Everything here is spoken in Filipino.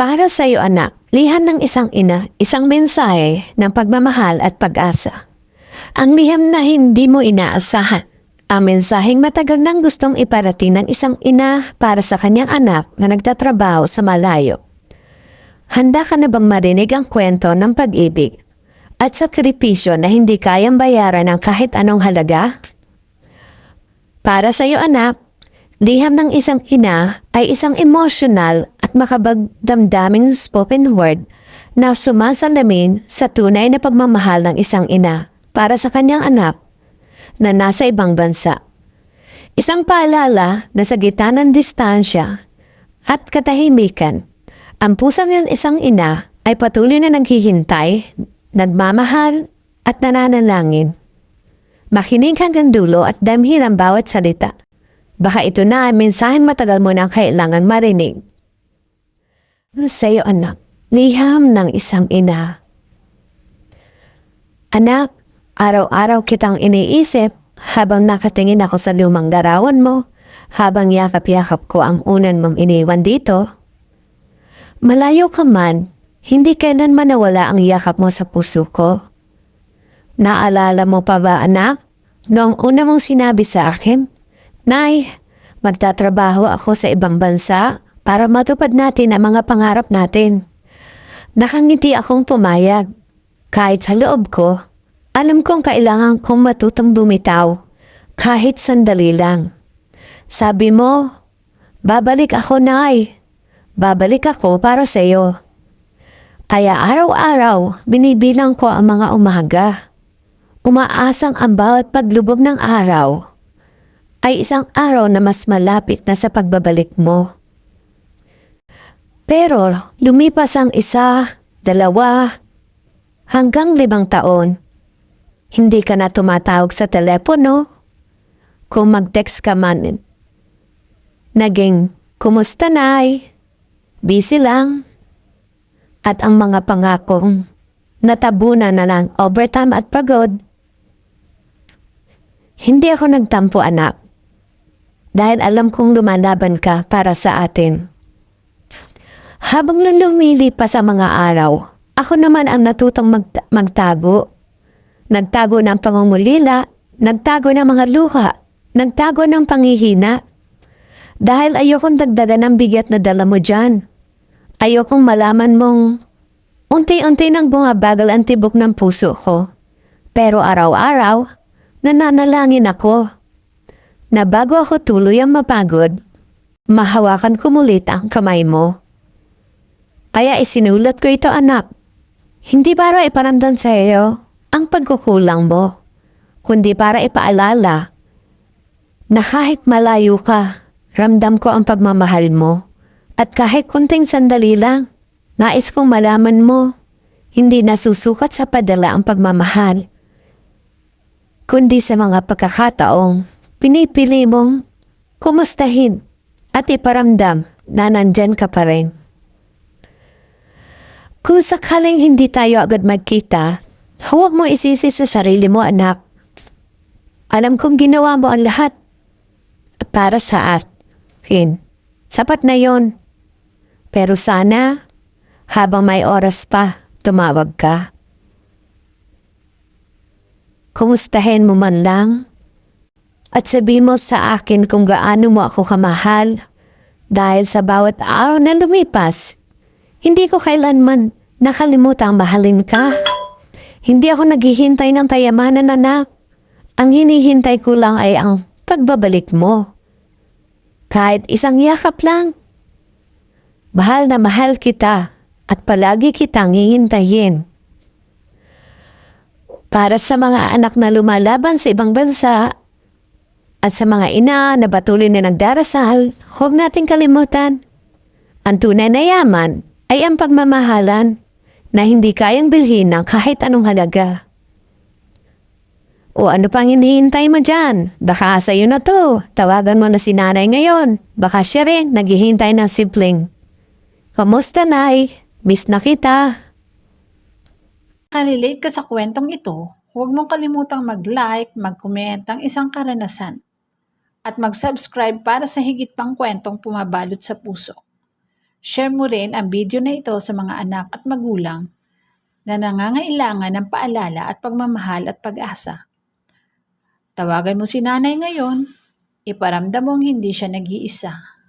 Para sa iyo anak, liham ng isang ina, isang mensahe ng pagmamahal at pag-asa. Ang liham na hindi mo inaasahan. Ang mensaheng matagal nang gustong iparating ng isang ina para sa kanyang anak na nagtatrabaho sa malayo. Handa ka na bang marinig ang kwento ng pag-ibig at sakripisyo na hindi kayang bayaran ng kahit anong halaga? Para sa iyo anak, liham ng isang ina ay isang emotional at makabagdamdaming spoken word na sumasalamin sa tunay na pagmamahal ng isang ina para sa kanyang anak na nasa ibang bansa. Isang paalala na sa gitna ng distansya at katahimikan, ang puso ng isang ina ay patuloy na naghihintay, nagmamahal at nananalangin. Makinig hanggang dulo at damhin ang bawat salita. Baka ito na ang mensaheng matagal mo nang kailangan marinig. Sa iyo anak, liham ng isang ina. Anak, araw-araw kitang iniisip habang nakatingin ako sa lumang garawan mo, habang yakap-yakap ko ang unan mong iniwan dito. Malayo ka man, hindi kailan manawala ang yakap mo sa puso ko. Naalala mo pa ba anak? Noong una mong sinabi sa akin, Nay, magtatrabaho ako sa ibang bansa para matupad natin ang mga pangarap natin. Nakangiti akong pumayag. Kahit sa loob ko, alam kong kailangan kong matutong bumitaw. Kahit sandali lang. Sabi mo, babalik ako, Nay. Babalik ako para sa iyo. Kaya araw-araw, binibilang ko ang mga umaga. Umaasang ang bawat paglubog ng araw ay isang araw na mas malapit na sa pagbabalik mo. Pero lumipas ang isa, dalawa, hanggang limang taon. Hindi ka na tumatawag sa telepono. Kung mag-text ka man, naging, kumusta nay? Busy lang. At ang mga pangakong natabunan na lang overtime at pagod. Hindi ako nagtampo anak. Dahil alam kong lumalaban ka para sa atin. Habang lumilipas ang mga araw, ako naman ang natutong mag- magtago. Nagtago ng pangungulila, nagtago ng mga luha, nagtago ng pangihina. Dahil ayokong dagdagan ng bigat na dala mo dyan. Ayokong malaman mong unti-unti nang bumabagal ang tibok ng puso ko. Pero araw-araw, nananalangin ako na bago ako tuloy ang mapagod, mahawakan ko mulit ang kamay mo. Kaya isinulat ko ito anak. Hindi para iparamdam sa iyo ang pagkukulang mo, kundi para ipaalala na kahit malayo ka, ramdam ko ang pagmamahal mo. At kahit kunting sandali lang, nais kong malaman mo, hindi nasusukat sa padala ang pagmamahal, kundi sa mga pagkakataong pinipili mong kumustahin at iparamdam na nandyan ka pa rin. Kung sakaling hindi tayo agad magkita, huwag mo isisi sa sarili mo anak. Alam kong ginawa mo ang lahat para sa akin. Sapat na yon. Pero sana, habang may oras pa, tumawag ka. Kumustahin mo man lang at sabihin mo sa akin kung gaano mo ako kamahal dahil sa bawat araw na lumipas, hindi ko kailanman nakalimutang mahalin ka. Hindi ako naghihintay ng tayamanan anak. Ang hinihintay ko lang ay ang pagbabalik mo. Kahit isang yakap lang. Mahal na mahal kita at palagi kitang hihintayin. Para sa mga anak na lumalaban sa ibang bansa at sa mga ina na patuloy na nagdarasal, huwag nating kalimutan. Ang tunay na yaman ay ang pagmamahalan na hindi kayang bilhin ng kahit anong halaga. O ano pang hinihintay mo dyan? Baka sa'yo na to. Tawagan mo na si nanay ngayon. Baka siya rin naghihintay ng sibling. Kamusta, Nay? Miss na kita. Kalilate ka sa kwentong ito, huwag mong kalimutang mag-like, mag-comment ang isang karanasan at mag-subscribe para sa higit pang kwentong pumabalot sa puso. Share mo rin ang video na ito sa mga anak at magulang na nangangailangan ng paalala at pagmamahal at pag-asa. Tawagan mo si nanay ngayon, iparamdam mong hindi siya nag-iisa.